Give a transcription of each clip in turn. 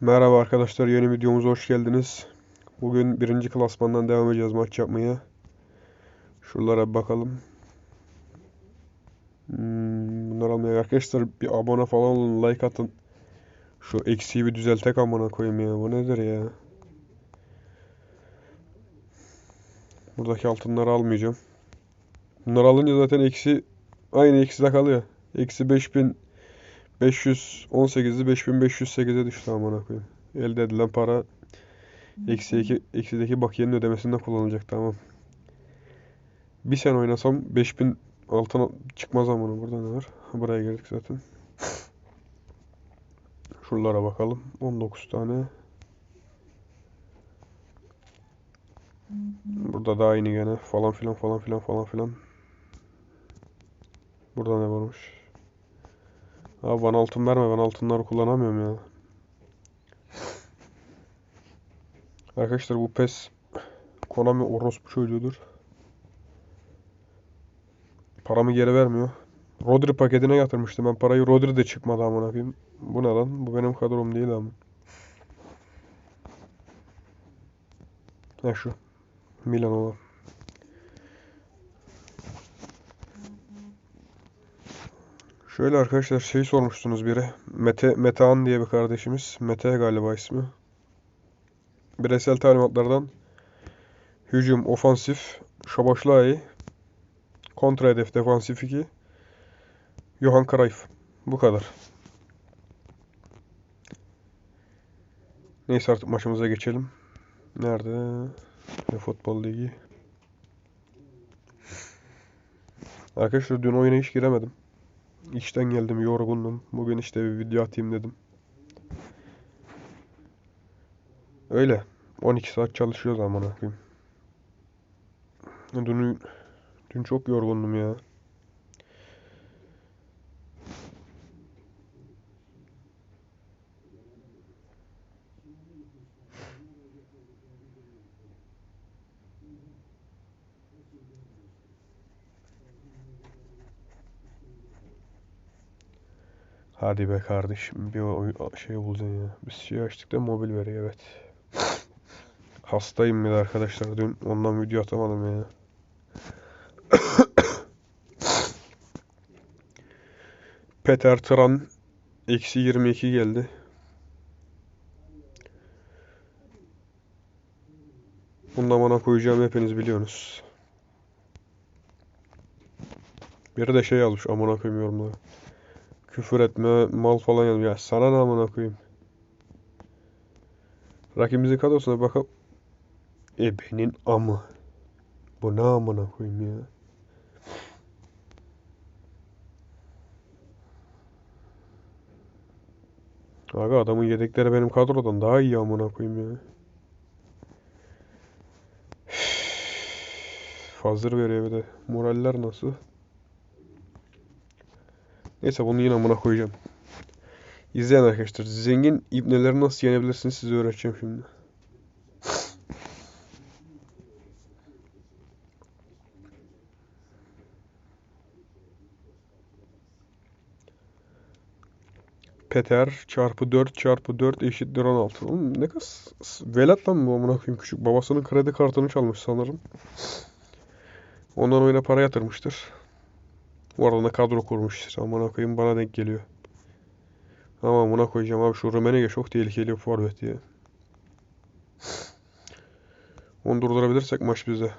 Merhaba arkadaşlar, yeni videomuza hoş geldiniz. Bugün birinci klasmandan devam edeceğiz maç yapmaya. Şuralara bakalım. Hmm, bunlar almaya arkadaşlar bir abone falan olun, like atın. Şu eksiği bir düzeltek amına koyayım ya. Bu nedir ya? Buradaki altınları almayacağım. Bunları alınca zaten eksi aynı ekside kalıyor. Eksi 5000 518'i 5508'e düştü amına koyayım. Elde edilen para eksi 2 eksideki bakiyenin ödemesinde kullanılacak tamam. Bir sene oynasam 5000 altına çıkmaz amına burada ne var? Buraya geldik zaten. Şuralara bakalım. 19 tane. Burada da aynı gene falan filan falan filan falan filan. Burada ne varmış? Abi bana altın verme ben altınları kullanamıyorum ya. Arkadaşlar bu PES Konami orospu çocuğudur. Paramı geri vermiyor. Rodri paketine yatırmıştım ben parayı Rodri de çıkmadı amına koyayım. Bu ne lan? Bu benim kadrom değil ama. Ne şu? Milan olan. Şöyle arkadaşlar şey sormuştunuz biri. Mete Metehan diye bir kardeşimiz. Mete galiba ismi. Bireysel talimatlardan hücum, ofansif, Şaboşlai, kontra hedef, defansif 2, Johan Cruyff. Bu kadar. Neyse artık maçımıza geçelim. Nerede? Ve futbol ligi. Arkadaşlar dün oyuna hiç giremedim. İşten geldim yorgundum. Bugün işte bir video atayım dedim. Öyle. 12 saat çalışıyoruz amına koyayım. Dün, dün çok yorgundum ya. Hadi be kardeşim bir o şey bulacaksın ya. Biz şey açtık da mobil veriyor evet. Hastayım bir arkadaşlar dün ondan video atamadım ya. Peter Tran eksi 22 geldi. Bundan bana koyacağım hepiniz biliyorsunuz. Biri de şey yazmış amına koyayım yorumlara. Küfür etme, mal falan yazmış. Ya sana ne amına koyayım. Rakibimizin kadrosuna bakıp Ebenin amı. Bu ne amına koyayım ya. Aga adamın yedekleri benim kadrodan daha iyi amına koyayım ya. Hazır veriyor bir de. Moraller nasıl? Neyse bunu yine amına koyacağım. İzleyen arkadaşlar. Zengin ibneleri nasıl yenebilirsiniz size öğreteceğim şimdi. Peter çarpı 4 çarpı 4 eşittir 16. Oğlum ne kadar velat lan bu amına koyayım küçük. Babasının kredi kartını çalmış sanırım. Ondan oyuna para yatırmıştır. Bu arada kadro kurmuş. Amına koyayım bana denk geliyor. Ama buna koyacağım abi şu Rumenige çok tehlikeli bir forvet ya. Onu durdurabilirsek maç bize.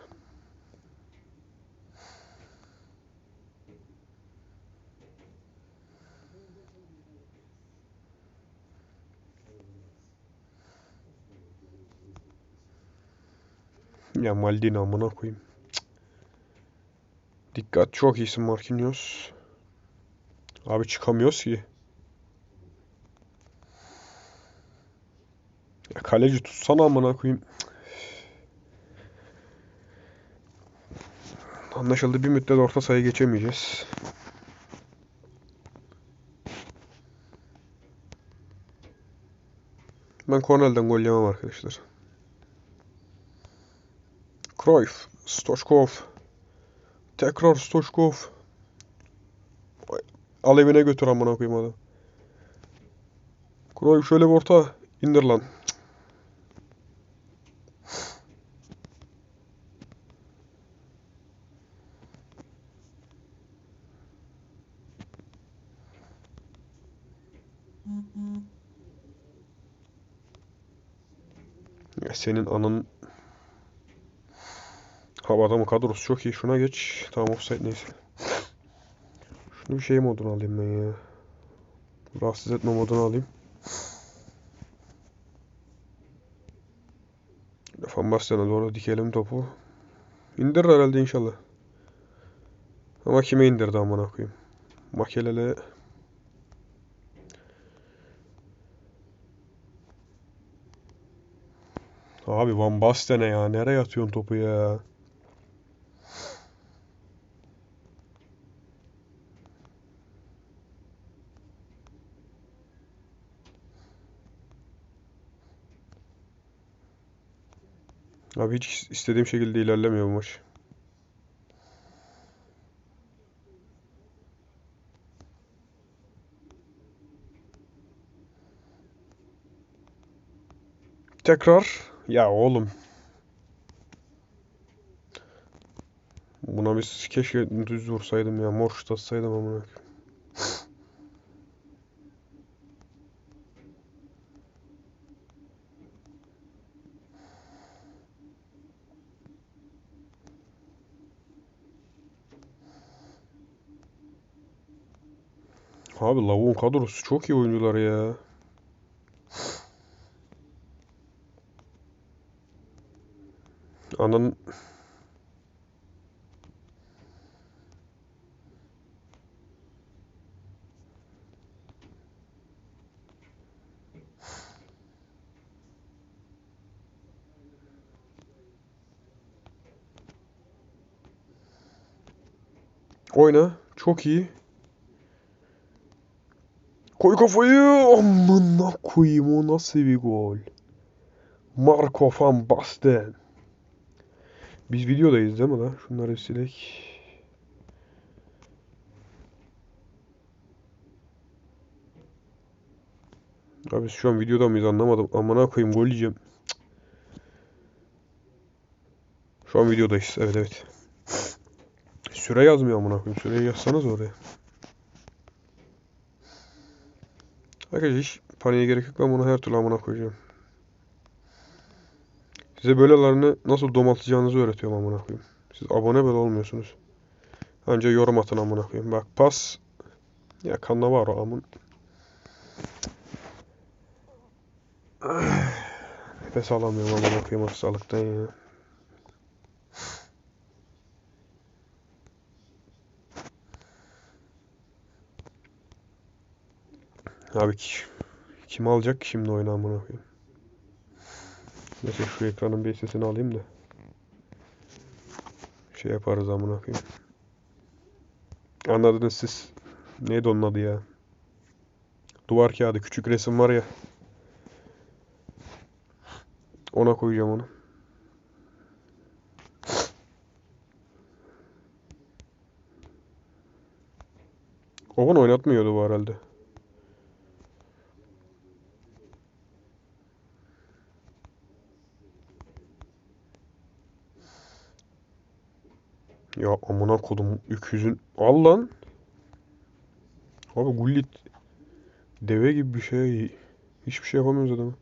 Ya Maldini amına koyayım. Dikkat çok iyisin Marquinhos. Abi çıkamıyoruz ki. Ya kaleci tutsana amına koyayım. Anlaşıldı bir müddet orta sayı geçemeyeceğiz. Ben Cornell'den gol yemem arkadaşlar. Cruyff, Stoşkov. Tekrar Stoşkov. Al evine götür amına koyayım adam. Cruyff şöyle bir orta. İndir lan. Senin anın Havada mı kadrosu çok iyi. Şuna geç. Tamam offside neyse. Şunu bir şey moduna alayım ben ya. Rahatsız etme moduna alayım. Van Basten'e doğru dikelim topu. İndirir herhalde inşallah. Ama kime indirdi amına koyayım. Makelele Abi Van Basten'e ya. Nereye atıyorsun topu ya? Abi hiç istediğim şekilde ilerlemiyor bu maç. Tekrar. Ya oğlum. Buna biz keşke düz vursaydım ya. Mor şut atsaydım amına koyayım. Abi lavuğun kadrosu çok iyi oyuncular ya. Ananın Oyna. Çok iyi. Koy kafayı. Amına koyayım o nasıl bir gol. Marco van Basten. Biz videodayız değil mi la? Şunları silek. Abi şu an videoda mıyız anlamadım. Amına koyayım gol yiyeceğim. Şu an videodayız. Evet evet. Süre yazmıyor amına koyayım. Süreyi yazsanız oraya. Arkadaşlar hiç paniğe gerek yok. Ben bunu her türlü amına koyacağım. Size böylelerini nasıl domaltacağınızı öğretiyorum amına koyayım. Siz abone bile olmuyorsunuz. Anca yorum atın amına koyayım. Bak pas. Ya kanla var o amın. Nefes alamıyorum amına koyayım hastalıktan ya. Abi ki- kim alacak ki şimdi oyunu amına koyayım. Neyse şu ekranın bir sesini alayım da. Şey yaparız amına koyayım. Anladınız siz. Neydi onun adı ya? Duvar kağıdı küçük resim var ya. Ona koyacağım onu. Ovan oynatmıyordu bu herhalde. Ya amına kodum öküzün. Al lan. Abi Gullit deve gibi bir şey. Hiçbir şey yapamıyoruz adamı.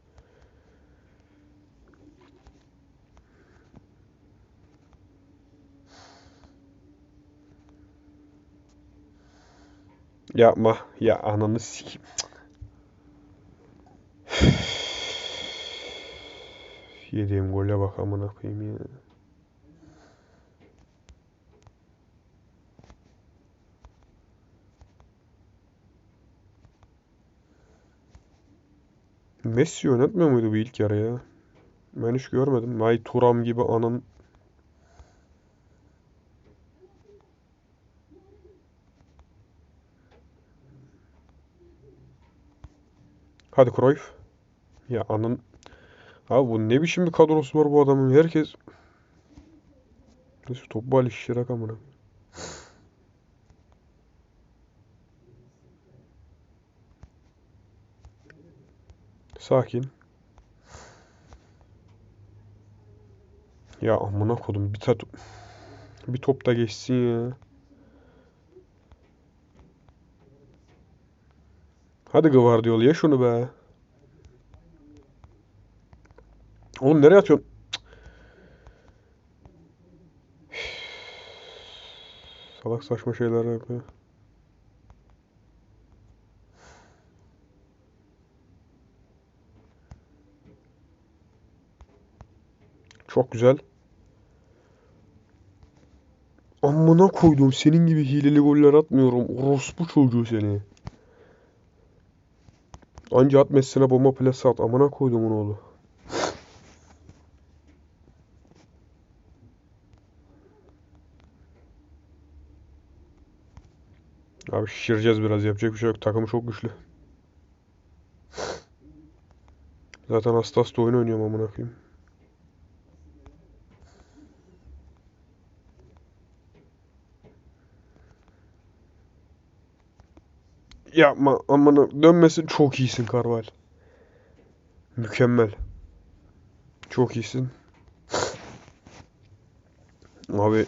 Yapma. Ya ananı sikeyim. Yediğim gole bak amına koyayım ya. Messi yönetmiyor muydu bu ilk yarı ya? Ben hiç görmedim. Vay Turam gibi anın. Hadi Cruyff. Ya anın. Abi bu ne biçim bir kadrosu var bu adamın. Herkes. Neyse top bali şişirak amına. Sakin. Ya amına kodum bir tat bir top da geçsin ya. Hadi Guardiola ya şunu be. Oğlum nereye atıyorsun? Salak saçma şeyler yapıyor. Çok güzel. Amına koydum senin gibi hileli goller atmıyorum. Orospu çocuğu seni. Anca at Messi'ne bomba plase at. Amına koydum onu oğlu. Abi şişireceğiz biraz. Yapacak bir şey yok. Takımı çok güçlü. Zaten hasta hasta oyun oynuyorum amına koyayım. Yapma amına dönmesin çok iyisin Karval. Mükemmel. Çok iyisin. Abi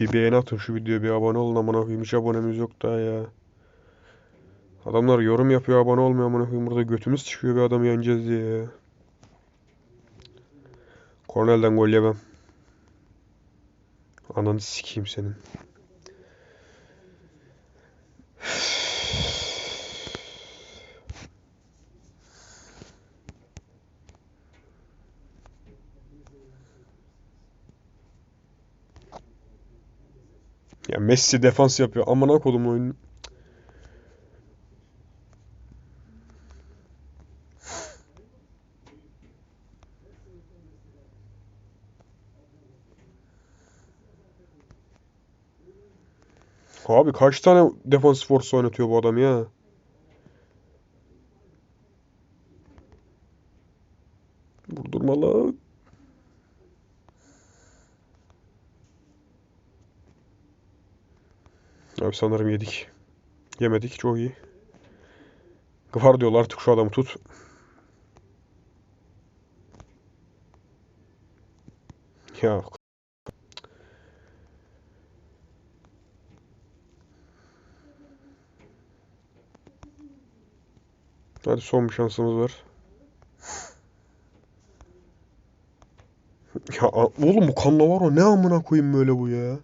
bir beğeni atın şu videoya bir abone olun amına koyayım hiç abonemiz yok daha ya. Adamlar yorum yapıyor abone olmuyor amına koyayım burada götümüz çıkıyor bir adamı yeneceğiz diye. Kornel'den gol yemem. Ananı sikeyim senin. Ya Messi defans yapıyor. Amına kodum oyunu. Abi kaç tane defans force oynatıyor bu adam ya? Abi sanırım yedik. Yemedik. Çok iyi. Guardiola artık şu adamı tut. Ya Hadi son bir şansımız var. Ya oğlum bu Cannavaro ne amına koyayım böyle bu ya?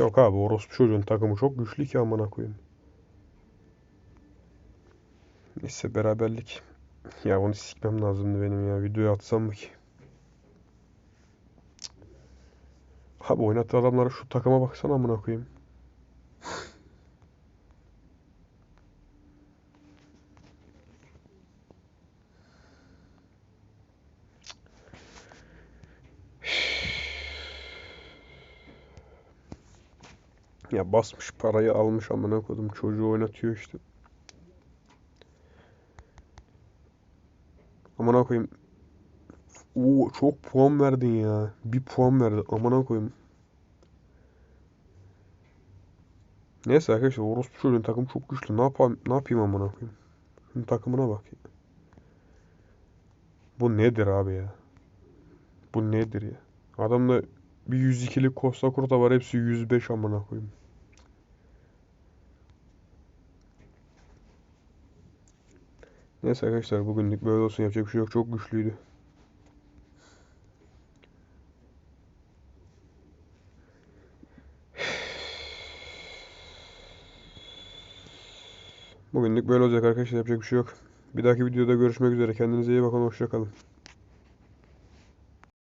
Yok abi orospu çocuğun takımı çok güçlü ki amına koyayım. Neyse beraberlik. Ya onu sikmem lazımdı benim ya. Videoyu atsam mı ki? Abi oynattığı adamlara şu takıma baksana amına koyayım. Ya basmış parayı almış amına koydum. Çocuğu oynatıyor işte. Amına koyayım. Oo çok puan verdin ya. Bir puan verdi. Amına koyayım. Neyse arkadaşlar orospu çocuğun takım çok güçlü. Ne yapayım, ne yapayım amına koyayım. Şunun takımına bak. Bu nedir abi ya? Bu nedir ya? Adamda bir 102'lik Costa Curta var. Hepsi 105 amına koyayım. Neyse arkadaşlar bugünlük böyle olsun. Yapacak bir şey yok. Çok güçlüydü. Bugünlük böyle olacak arkadaşlar. Yapacak bir şey yok. Bir dahaki videoda görüşmek üzere. Kendinize iyi bakın. Hoşça kalın.